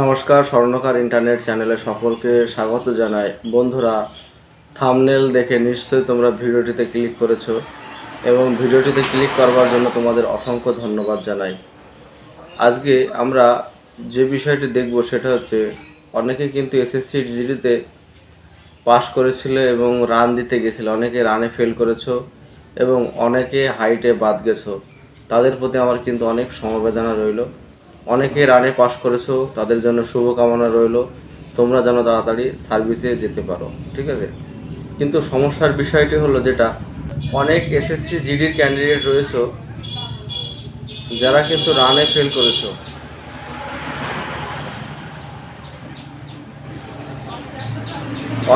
নমস্কার, স্বর্ণকার ইন্টারনেট চ্যানেলে সকলকে স্বাগত জানাই। বন্ধুরা, থামনেল দেখে নিশ্চয়ই তোমরা ভিডিওটিতে ক্লিক করেছ এবং ভিডিওটিতে ক্লিক করবার জন্য তোমাদের অসংখ্য ধন্যবাদ জানাই। আজকে আমরা যে বিষয়টি দেখব সেটা হচ্ছে, অনেকে কিন্তু এসএসসি জিডিতে পাস করেছিল এবং রান দিতে গেছিল। অনেকে রানে ফেল করেছ এবং অনেকে হাইটে বাদ গেছো। তাদের প্রতি আমার কিন্তু অনেক সমবেদনা রইল। অনেকে রানে পাস করেছ, তাদের জন্য শুভকামনা রইল। তোমরা যেন তাড়াতাড়ি সার্ভিসে যেতে পারো, ঠিক আছে? কিন্তু সমস্যার বিষয়টি হলো যেটা, অনেক এসএসসি জিডির ক্যান্ডিডেট রয়েছে, যারা কিন্তু রানে ফেল করেছ।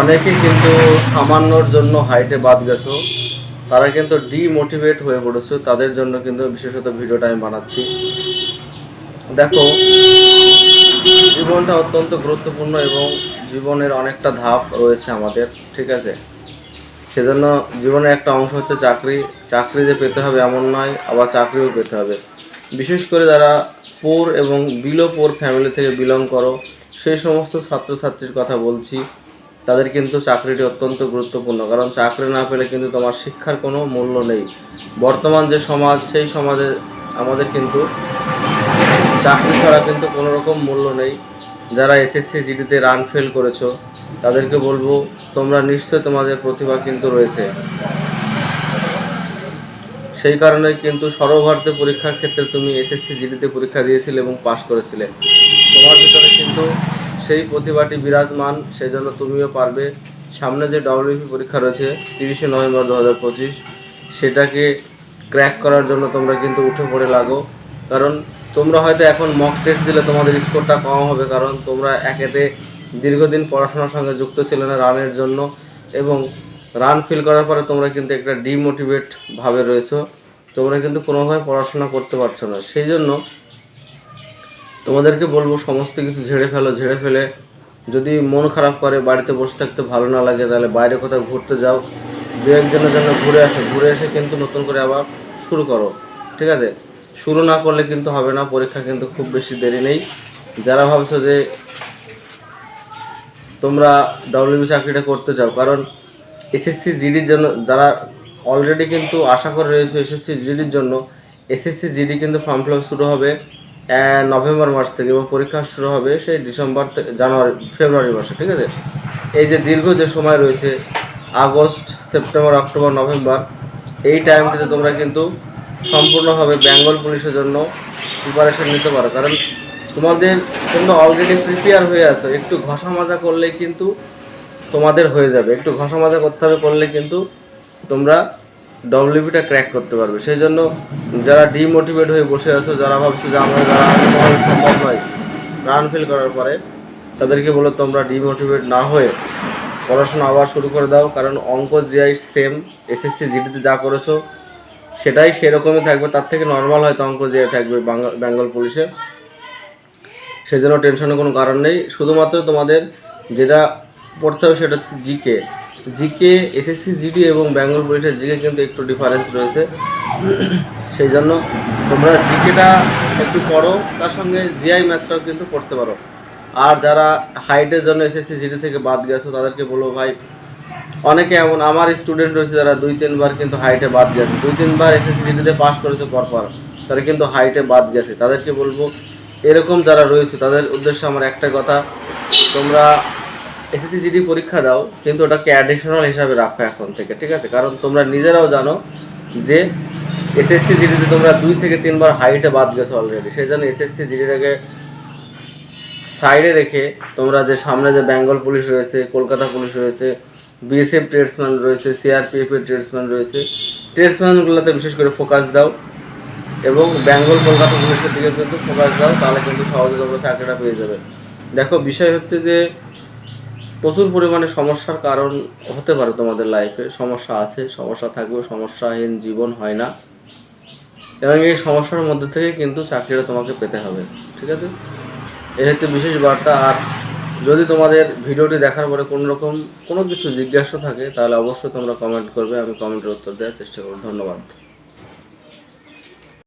অনেকে কিন্তু সামান্যর জন্য হাইটে বাদ গেছো, তারা কিন্তু ডিমোটিভেট হয়ে পড়েছে, তাদের জন্য কিন্তু বিশেষত ভিডিওটা আমি বানাচ্ছি। দেখো, জীবনটা অত্যন্ত গুরুত্বপূর্ণ এবং জীবনের অনেকটা ধাপ রয়েছে আমাদের, ঠিক আছে? সেজন্য জীবনের একটা অংশ হচ্ছে চাকরি। চাকরি যে পেতে হবে এমন নয়, আবার চাকরিও পেতে হবে। বিশেষ করে যারা পোর এবং বিলো পোর ফ্যামিলি থেকে বিলং করো, সেই সমস্ত ছাত্রছাত্রীর কথা বলছি, তাদের কিন্তু চাকরিটি অত্যন্ত গুরুত্বপূর্ণ। কারণ চাকরি না পেলে কিন্তু তোমার শিক্ষার কোনো মূল্য নেই। বর্তমান যে সমাজ, সেই সমাজে আমাদের কিন্তু চাকরি ছাড়া কিন্তু কোনো রকম মূল্য নেই। যারা এসএসসি জিডিতে রান ফেল করেছ, তাদেরকে বলব, তোমরা নিশ্চয় তোমাদের প্রতিভা কিন্তু রয়েছে। সেই কারণে কিন্তু সর্বভারতীয় পরীক্ষার ক্ষেত্রে তুমি এসএসসি জিডিতে পরীক্ষা দিয়েছিলে এবং পাশ করেছিলে। তোমার ভিতরে কিন্তু সেই প্রতিভাটি বিরাজমান সেই জন্য তুমিও পারবে। সামনে যে ডব্লিউপি পরীক্ষা রয়েছে, তিরিশে নভেম্বর দু হাজার পঁচিশ, সেটাকে ক্র্যাক করার জন্য তোমরা কিন্তু উঠে পড়ে লাগো। কারণ তোমরা হয়তো এখন মক টেস্ট দিলে তোমাদের স্কোরটা কম হবে, কারণ তোমরা একেতে দীর্ঘদিন পড়াশোনার সঙ্গে যুক্ত ছিলে না রানের জন্য এবং রান ফিল করার পরে তোমরা কিন্তু একটা ডিমোটিভেট ভাবে রয়েছো। তোমরা কিন্তু কোনোভাবে পড়াশোনা করতে পারছ না। সেই জন্য তোমাদেরকে বলব সমস্ত কিছু ঝেড়ে ফেলো, ঝেড়ে ফেলে। যদি মন খারাপ করে, বাড়িতে বসে থাকতে ভালো না লাগে, তাহলে বাইরে কোথাও ঘুরতে যাও। দু একজনের জন্য ঘুরে আসো। ঘুরে এসে কিন্তু নতুন করে আবার শুরু করো। ঠিক আছে? শুরু না করলে কিন্তু হবে না, পরীক্ষা কিন্তু খুব বেশি দেরি নেই। যারা ভাবছ যে তোমরা ডব্লিউবি চাকরিটা করতে চাও, কারণ এসএসসি জিডির জন্য যারা অলরেডি কিন্তু আশা করে রয়েছে এসএসসি জিডির জন্য এসএসসি জিডি কিন্তু ফর্ম ফিল শুরু হবে নভেম্বর মাস থেকে এবং পরীক্ষা শুরু হবে সেই ডিসেম্বর থেকে জানুয়ারি ফেব্রুয়ারি মাসে, ঠিক আছে? এই যে দীর্ঘ যে সময় রয়েছে আগস্ট সেপ্টেম্বর অক্টোবর নভেম্বর এই টাইমটিতে তোমরা কিন্তু সম্পূর্ণভাবে বেঙ্গল পুলিশের জন্য প্রিপারেশন নিতে পারো। কারণ তোমাদের কিন্তু অলরেডি প্রিপেয়ার হয়ে আছো। একটু ঘষা মাজা করলে কিন্তু তোমাদের হয়ে যাবে। একটু ঘষা মাজা করতে হবে, করলে কিন্তু তোমরা ডব্লিউপিটা ক্র্যাক করতে পারবে। সেই জন্য যারা ডিমোটিভেট হয়ে বসে আছো, যারা ভাবছ যে আমরা যারা সম্ভব নয় রান ফিল করার পরে তাদেরকে বলো তোমরা ডিমোটিভেট না হয়ে পড়াশোনা আবার শুরু করে দাও। কারণ অঙ্ক জিআই সেম এসএসসি জিডিতে যা করেছ সেটাই সেরকমই থাকবে। তার থেকে নর্মাল হয়তো অঙ্ক জিআই থাকবে বাংলা- বেঙ্গল পুলিশে সেই জন্য টেনশনের কোনো কারণ নেই। শুধুমাত্র তোমাদের যেটা পড়তে হবে সেটা হচ্ছে জিকে জিকে এসএসসি জিডি এবং বেঙ্গল পুলিশের জিকে কিন্তু একটু ডিফারেন্স রয়েছে। সেই জন্য তোমরা জিকেটা একটু পড়ো। তার সঙ্গে জিআই ম্যাথটাও কিন্তু পড়তে পারো। আর যারা হাইটের জন্য এসএসসি জিডি থেকে বাদ গেছো, তাদেরকে বলব ভাই অনেকে এমন, আমার স্টুডেন্ট রয়েছে যারা দুই, তিনবার কিন্তু হাইটে বাদ গেছে। দুই, তিনবার এসএসসি জিডিতে পাস করেছে পরপর, তারা কিন্তু হাইটে বাদ গেছে। তাদেরকে বলব, এরকম যারা রয়েছে, তাদের উদ্দেশ্যে আমার একটা কথা, তোমরা এসএসসি জিডি পরীক্ষা দাও, কিন্তু ওটাকে অ্যাডিশনাল হিসাবে রাখো এখন থেকে, ঠিক আছে? কারণ তোমরা নিজেরাও জানো যে এসএসসি জিডিতে তোমরা দুই থেকে তিনবার হাইটে বাদ গেছো অলরেডি সেই জন্য এসএসসি জিডিটাকে সাইডে রেখে তোমরা যে সামনে যে বেঙ্গল পুলিশ রয়েছে, কলকাতা পুলিশ রয়েছে বিএসএফ ট্রেডসম্যান রয়েছে সিআরপিএফ এর ট্রেডসম্যান রয়েছে। ট্রেডসম্যানগুলোতে বিশেষ করে ফোকাস দাও এবং বেঙ্গল কলকাতা পুলিশের দিকে কিন্তু ফোকাস দাও, তাহলে কিন্তু সহজে তোমরা চাকরিটা পেয়ে যাবে। দেখো, বিষয় হচ্ছে যে প্রচুর পরিমাণে সমস্যার কারণ হতে পারে তোমাদের লাইফে সমস্যা আছে, সমস্যা থাকবে, সমস্যাহীন জীবন হয় না। এবং এই সমস্যার মধ্যে থেকে কিন্তু চাকরিটা তোমাকে পেতে হবে, ঠিক আছে? এই হচ্ছে বিশেষ বার্তা। আর যদি তোমাদের ভিডিওটি দেখার পরে কোনো রকম কোনো কিছু জিজ্ঞাসা থাকে, তাহলে অবশ্যই তোমরা কমেন্ট করবে, আমি কমেন্টের উত্তর দেওয়ার চেষ্টা করব। ধন্যবাদ।